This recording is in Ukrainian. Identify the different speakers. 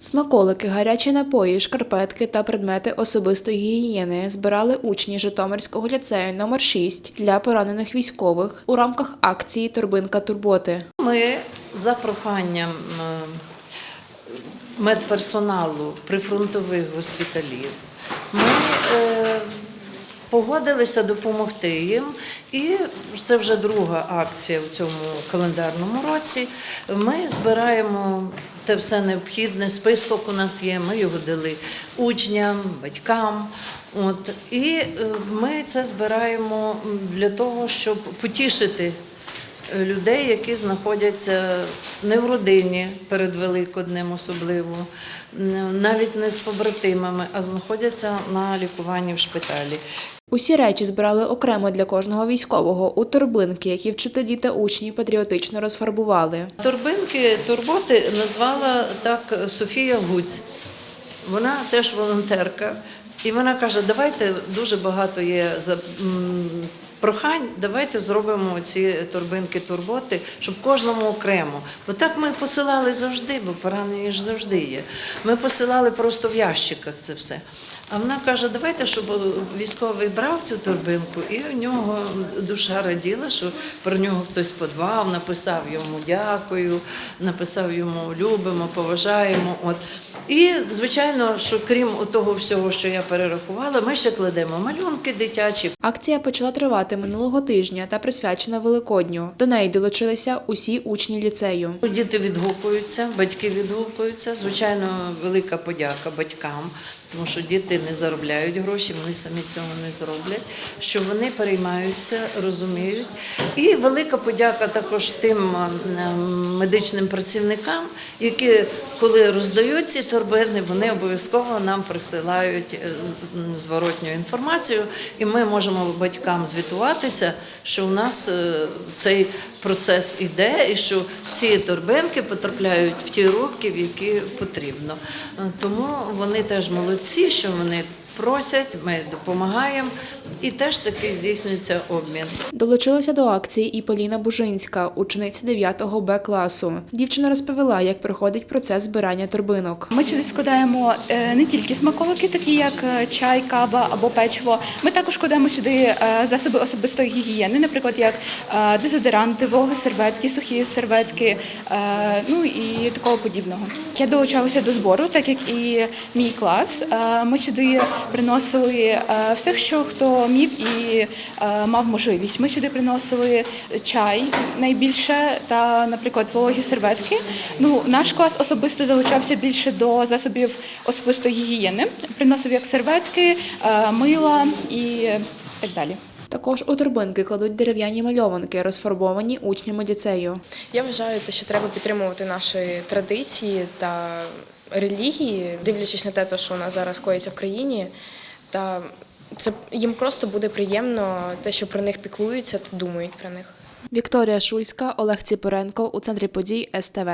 Speaker 1: Смаколики, гарячі напої, шкарпетки та предмети особистої гігієни збирали учні Житомирського ліцею номер 6 для поранених військових у рамках акції Торбинка турботи.
Speaker 2: Ми за проханням медперсоналу прифронтових госпіталів ми е, погодилися допомогти їм. І це вже друга акція в цьому календарному році. Ми збираємо те все необхідне. Список у нас є. Ми його дали учням, батькам. От і е, ми це збираємо для того, щоб потішити людей, які знаходяться не в родині перед Великоднем особливо, навіть не з побратимами, а знаходяться на лікуванні в шпиталі.
Speaker 1: Усі речі збирали окремо для кожного військового у торбинки, які вчителі та учні патріотично розфарбували.
Speaker 2: Торбинки турботи назвала так Софія Гуць. Вона теж волонтерка. І вона каже: давайте дуже багато є Прохань, давайте зробимо ці торбинки турботи, щоб кожному окремо. Бо так ми посилали завжди, бо поранені ж завжди є. Ми посилали просто в ящиках це все. А вона каже: давайте, щоб військовий брав цю торбинку, і в нього душа раділа, що про нього хтось подбав, написав йому дякую, написав йому любимо, поважаємо. От. І, звичайно, що крім того всього, що я перерахувала, ми ще кладемо малюнки дитячі,
Speaker 1: Акція почала тривати минулого тижня та присвячена Великодню. До неї долучилися усі учні ліцею.
Speaker 2: Діти відгукуються, батьки відгукуються. Звичайно, велика подяка батькам, тому що діти не заробляють гроші, вони самі цього не зроблять. Що вони переймаються, розуміють. І велика подяка також тим медичним працівникам, які, коли роздають ці торбини, вони обов'язково нам присилають е, зворотню інформацію, і ми можемо батькам звітуватися, що у нас е, цей процес іде, і що ці торбинки потрапляють в ті руки, в які потрібно. Е, Тому вони теж молодці, що вони просять, ми допомагаємо, і теж таки здійснюється обмін.
Speaker 1: Долучилася до акції і Поліна Бужинська, учениця 9 Б класу. Дівчина розповіла, як проходить процес збирання торбинок.
Speaker 3: Ми сюди складаємо е, не тільки смаколики, такі як е, чай, кава або печиво. Ми також складаємо сюди е, засоби особистої гігієни, наприклад, як дезодоранти, вологі серветки, сухі серветки, ну і такого подібного. Я долучалася до збору, так як і мій клас. Ми сюди приносили е, всіх, що хто міг і е, мав можливість. Ми сюди приносили чай найбільше та, наприклад, вологі серветки. Ну, наш клас особисто залучався більше до засобів особистої гігієни. Приносив як серветки, е, мила і так далі.
Speaker 1: Також у торбинки кладуть дерев'яні мальованки, розфарбовані учнями ліцею.
Speaker 4: Я вважаю, те, що треба підтримувати наші традиції та релігії, дивлячись на те, що у нас зараз коїться в країні. Та це їм просто буде приємно те, що про них піклуються та думають про них.
Speaker 1: Вікторія Шульська, Олег Ціпоренко у центрі подій СТВ.